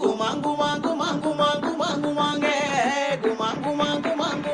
குமாங்கு மாங்கு மாங்கு மாங்கு மாங்கு மாங்க குமாங்கு மாங்கு